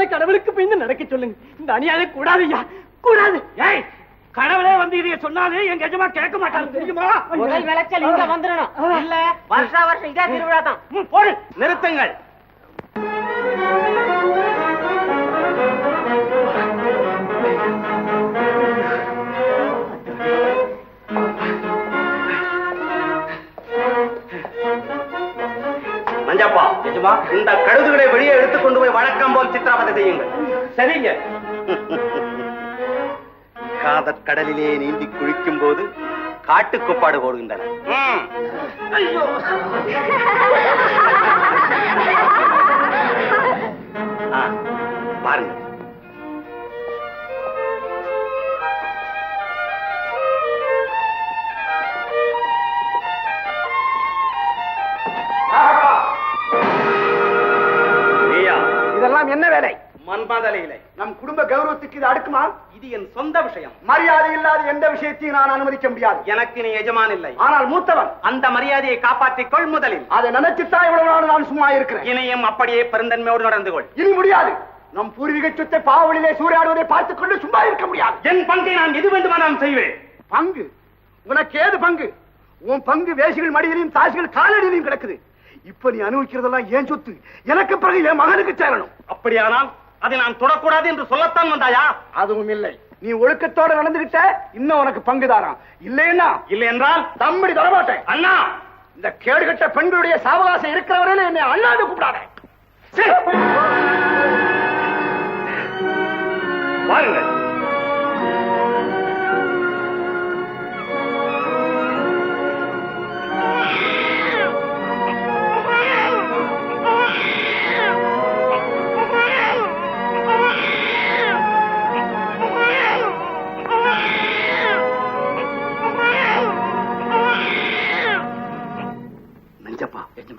எஜமான கடவுளுக்கு பயந்து நடக்க சொல்லுங்க. இந்த அநியாயம் கூடாது ஐயா கூடாது. ஏய் கடவுளே வந்து இதைய சொன்னாலே எங்க எஜமா கேட்க மாட்டாங்க தெரியுமா? முதல் விளைச்சல் இங்க வந்துடணும். இல்ல வருஷா வருஷம் இதே திருவிழா தான் போடு நிறுத்துங்கள். மஞ்சப்பா நிஜமா? இந்த கழுதுகளை வெளியே எடுத்துக்கொண்டு போய் வழக்கம் போல் சித்திரவதை செய்யுங்கள். சரிங்க. காதற் கடலிலே நீந்தி குளிக்கும் போது காட்டுக்குப்பாடு போடுகின்றன. ஐயோ. பாருங்க. மன்மதலையிலே நம் குடும்ப கௌரவத்துக்கு இது அடுக்குமா? இது என் சொந்த விஷயம். மரியாதை இல்லாத எந்த விஷயத்தையும் நான் அனுமதிக்க முடியாது. எனக்கு நீ எஜமான் இல்லை. ஆனால் மூத்தவன். அந்த மரியாதையை காப்பாற்றிக் கொள் முதலில். அதை நினைச்சுத்தான் இவ்வளவு நாள் நான் சும்மா இருக்கிறேன். இனியும் அப்படியே பெருந்தன்மையோடு நடந்து கொள். இனி முடியாது. நம் பூர்வீக சொத்தை பாவலிலே சூறையாடுவதை பார்த்துக் கொண்டு சும்மா இருக்க முடியாது. என் பங்கை நான் எது வேண்டுமானாலும் செய்வேன்? பங்கு. உனக்கு ஏது பங்கு? உன் பங்கு வேசிகள் மடியிலையும் தாசிகள் காலடியிலையும் கிடக்குது. இப்ப நீ அனுபவிக்கிறதெல்லாம் ஏன் சொத்து? எனக்கு பிறகு என் மகனுக்கு சேரணும். அப்படியானால் அதை நான் தொடக்கூடாது என்று சொல்லத்தான் வந்தாயா? அதுவும் இல்லை. நீ ஒழுக்கத்தோட நடந்துகிட்ட இன்னும் உனக்கு பங்கு தாராம் இல்லைன்னா இல்லை என்றால்? தம்படி தரமாட்டேன் அண்ணா! இந்த கேடுகட்ட பெண்களுடைய சாவகாசம் இருக்கிறவரையில என்னை அண்ணாந்து கூப்பிடாத. சீ!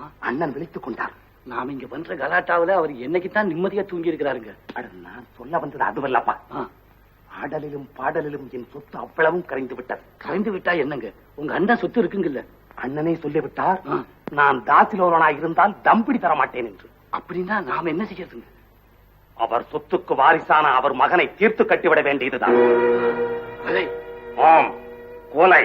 நஞ்சப்பா அண்ணன் விழித்துக் கொண்டார். நாம இங்க பண்ற கலாட்டாவுல அவர் என்னைக்கு தான் நிம்மதியா தூங்கி இருக்கிறாருங்க அட நான் சொல்ல வந்தது அதுவல்லப்பா. ஆடலிலும் பாடலிலும் என் சொத்து அவ்வளவும் கரைந்து விட்டது. கரைந்து விட்டா என்னங்க? உங்க அண்ணன் சொத்து இருக்குங்கல்ல. அண்ணனே சொல்லிவிட்டார். நான் தாசிலோரனாய் இருந்தால் தம்பிடி தர மாட்டேன் என்று. அப்படின்னா நாம என்ன செய்யறதுங்க? அவர் சொத்துக்கு வாரிசான அவர் மகனை தீர்த்து கட்டிவிட வேண்டியதுதான். கொலை.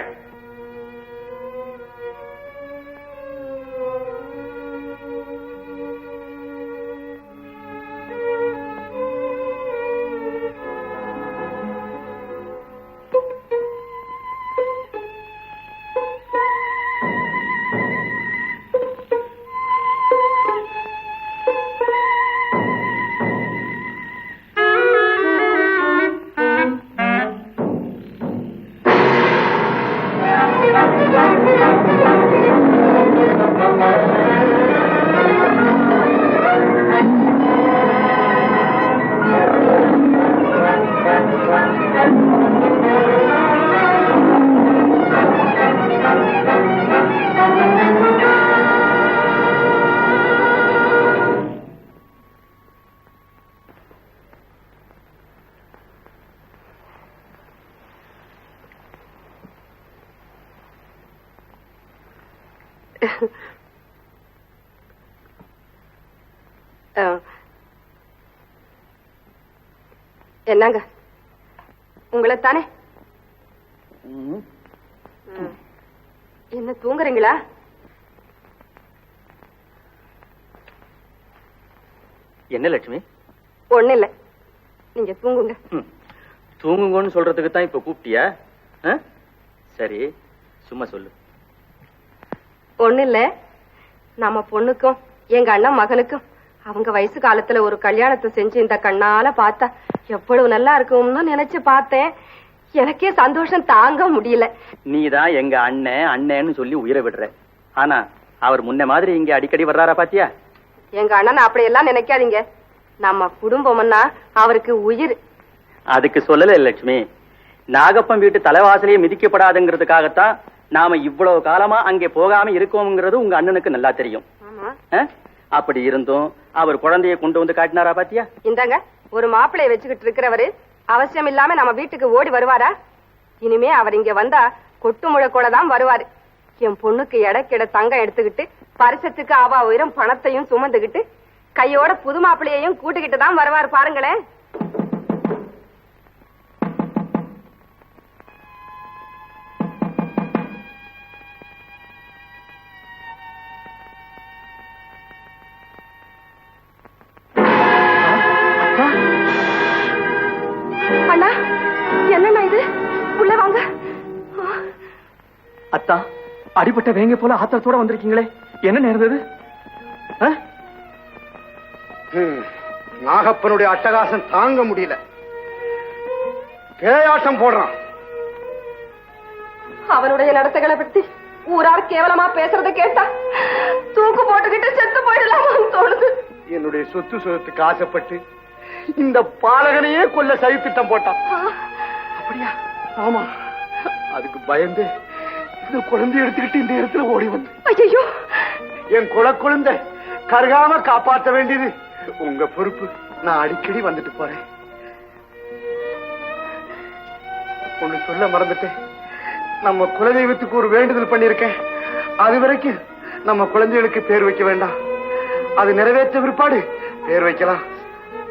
என்னங்க? உங்களை தானே என்ன தூங்குறீங்களா? என்ன லட்சுமி? ஒண்ணு இல்ல நீங்க தூங்குங்க. தூங்குங்கன்னு சொல்றதுக்கு தான் இப்ப கூப்பிட்டியா? சரி சும்மா சொல்லு. ஒண்ணு இல்ல நம்ம பொண்ணுக்கும் எங்க அண்ணன் மகனுக்கும் அவங்க வயசு காலத்துல ஒரு கல்யாணத்தை செஞ்சு இந்த கண்ணால பார்த்தா எவ்வளவு நல்லா இருக்கும்னு நினைச்சு பார்த்தேன். எனக்கே சந்தோஷம் தாங்க முடியல. நீ தான் எங்க அண்ணன் அண்ணன்னு சொல்லி உயிரை விடுற. ஆனா அவர் முன்ன மாதிரி இங்க அடிக்கடி வர்றாரா பாத்தியா? எங்க அண்ணன் அப்படியெல்லாம் நினைக்காதீங்க. நம்ம குடும்பம்னா அவருக்கு உயிர். அதுக்கு சொல்லல லட்சுமி. நாகப்பன் வீட்டு தலைவாசலையே மிதிக்கப்படாதுங்கிறதுக்காகத்தான் நாம இவ்வளவு காலமா அங்கே போகாம இருக்கோம்ங்கிறது உங்க அண்ணனுக்கு நல்லா தெரியும்? அப்படி இருந்தும் அவர் குழந்தைய கொண்டு வந்து காட்டினாரா பாத்தியா? இந்தாங்க ஒரு மாப்பிளைய வச்சுக்கிட்டு இருக்கிறவரு அவசியம் இல்லாம நம்ம வீட்டுக்கு ஓடி வருவாரா? இனிமே அவர் இங்க வந்தா கொட்டு முழக்கோட தான் வருவாரு. என் பொண்ணுக்கு எடைக்கிட தங்கம் எடுத்துக்கிட்டு பரிசத்துக்கு அவ உயரம் பணத்தையும் சுமந்துகிட்டு கையோட புது மாப்பிள்ளையையும் கூட்டுக்கிட்டு தான் வருவார் பாருங்களேன். அத்தா அடிபட்ட வேங்க போல ஆத்திரத்தோட வந்திருக்கீங்களே. என்ன நேர்ந்தது நாகப்பனுடைய அட்டகாசம் தாங்க முடியல. பேயாட்டம் போடுறான். அவனுடைய நடத்தைகளை பத்தி ஊரார் கேவலமா பேசுறத கேட்டா தூக்கு போட்டுக்கிட்டு செத்து போயிடலாமான்னு தோணுது. என்னுடைய சொத்து சுகத்துக்கு ஆசைப்பட்டு இந்த பாலகனையே கொல்ல சதித்திட்டம் போட்டான். அப்படியா? ஆமா அதுக்கு பயந்து இந்த குழந்தை எடுத்துக்கிட்டு இந்த இடத்துல ஓடி வந்து. ஐயோ என் குல குழந்தை கருகாம காப்பாற்ற வேண்டியது. உங்க பொறுப்பு. நான் அடிக்கடி வந்துட்டு போறேன். ஒண்ணு சொல்ல மறந்துட்டேன். நம்ம குலதெய்வத்துக்கு ஒரு வேண்டுதல் பண்ணிருக்கேன் அது வரைக்கும் நம்ம குழந்தைகளுக்கு பேர் வைக்க வேண்டாம். அது நிறைவேற்ற பிற்பாடு பேர் வைக்கலாம்.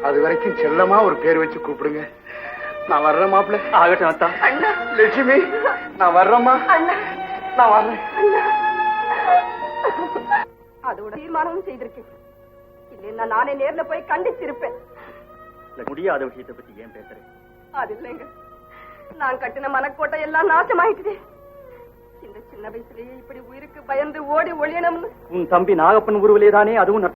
அது வரைக்கும் செல்லமா ஒரு பேர் வச்சு கூப்பிடுங்க. நான் வர்றேன் மாப்பிள்ள. ஆகட்டும் அத்தா. லட்சுமி நான் வர்றேம்மா. நான் வர்றேன். அதோட தீர்மானமும் செய்திருக்கேன் இல்லைன்னா நானே நேர்ல போய் கண்டிச்சிருப்பேன் முடியாத விஷயத்தை பத்தி ஏன் பேசுறேன் அது இல்லைங்க. நான் கட்டின மனக்கோட்டை எல்லாம் நாசமாயிட்டுதே இந்த சின்ன வயசுலயே இப்படி உயிருக்கு பயந்து ஓடி ஒளியணும்னு. உன் தம்பி நாகப்பன் உருவிலே தானே அதுவும்